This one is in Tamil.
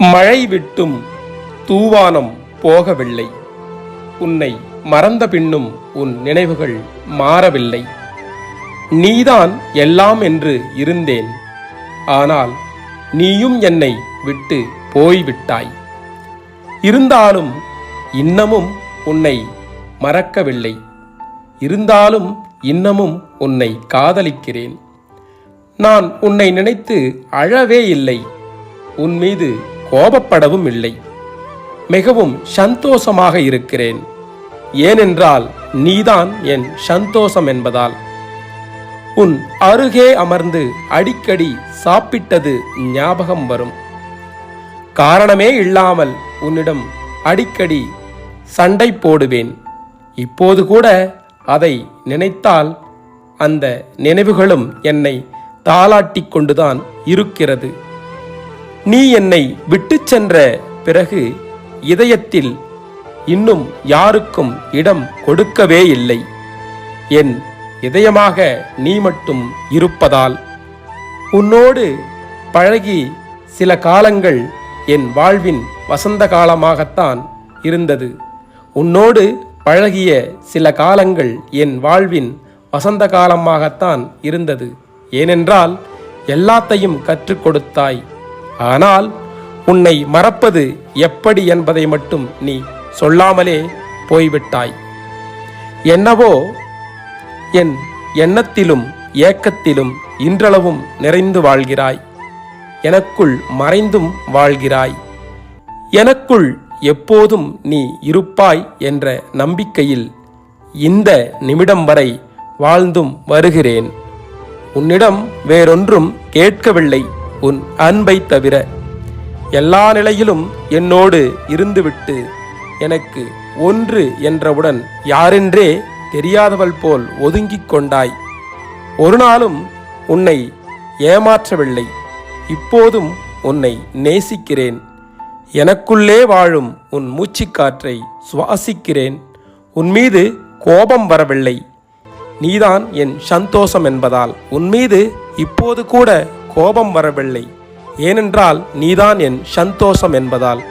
மழை விட்டும் தூவானம் போகவில்லை. உன்னை மறந்த பின்னும் உன் நினைவுகள் மாறவில்லை. நீதான் எல்லாம் என்று இருந்தேன். ஆனால் நீயும் என்னை விட்டு போய்விட்டாய். இருந்தாலும் இன்னமும் உன்னை மறக்கவில்லை. இருந்தாலும் இன்னமும் உன்னை காதலிக்கிறேன். நான் உன்னை நினைத்து அழவே இல்லை. உன் மீது கோபப்படவும் இல்லை. மிகவும் சந்தோஷமாக இருக்கிறேன். ஏனென்றால் நீதான் என் சந்தோஷம் என்பதால். உன் அருகே அமர்ந்து அடிக்கடி சாப்பிட்டது ஞாபகம் வரும். காரணமே இல்லாமல் உன்னிடம் அடிக்கடி சண்டை போடுவேன். இப்போது கூட அதை நினைத்தால் அந்த நினைவுகளும் என்னை தாளாட்டி கொண்டுதான் இருக்கிறது. நீ என்னை விட்டுச் சென்ற பிறகு இதயத்தில் இன்னும் யாருக்கும் இடம் கொடுக்கவே இல்லை. என் இதயமாக நீ மட்டும் இருப்பதால் உன்னோடு பழகி சில காலங்கள் என் வாழ்வின் வசந்த காலமாகத்தான் இருந்தது. உன்னோடு பழகிய சில காலங்கள் என் வாழ்வின் வசந்த காலமாகத்தான் இருந்தது. ஏனென்றால் எல்லாத்தையும் கற்றுக் கொடுத்தாய். ஆனால் உன்னை மறப்பது எப்படி என்பதை மட்டும் நீ சொல்லாமலே போய்விட்டாய். என்னவோ என் எண்ணத்திலும் ஏக்கத்திலும் இன்றளவும் நிறைந்து வாழ்கிறாய். எனக்குள் மறைந்தும் வாழ்கிறாய். எனக்குள் எப்போதும் நீ இருப்பாய் என்ற நம்பிக்கையில் இந்த நிமிடம் வரை வாழ்ந்தும் வருகிறேன். உன்னிடம் வேறொன்றும் கேட்கவில்லை. உன் அன்பை தவிர எல்லா நிலையிலும் என்னோடு இருந்துவிட்டு எனக்கு ஒன்று என்றவுடன் யாரென்றே தெரியாதவள் போல் ஒதுங்கிக் கொண்டாய். ஒரு நாளும் உன்னை ஏமாற்றவில்லை. இப்போதும் உன்னை நேசிக்கிறேன். எனக்குள்ளே வாழும் உன் மூச்சுக்காற்றை சுவாசிக்கிறேன். உன் மீது கோபம் வரவில்லை. நீதான் என் சந்தோஷம் என்பதால் உன் மீது இப்போது கூட கோபம் வரவில்லை. ஏனென்றால் நீதான் என் சந்தோஷம் என்பதால்.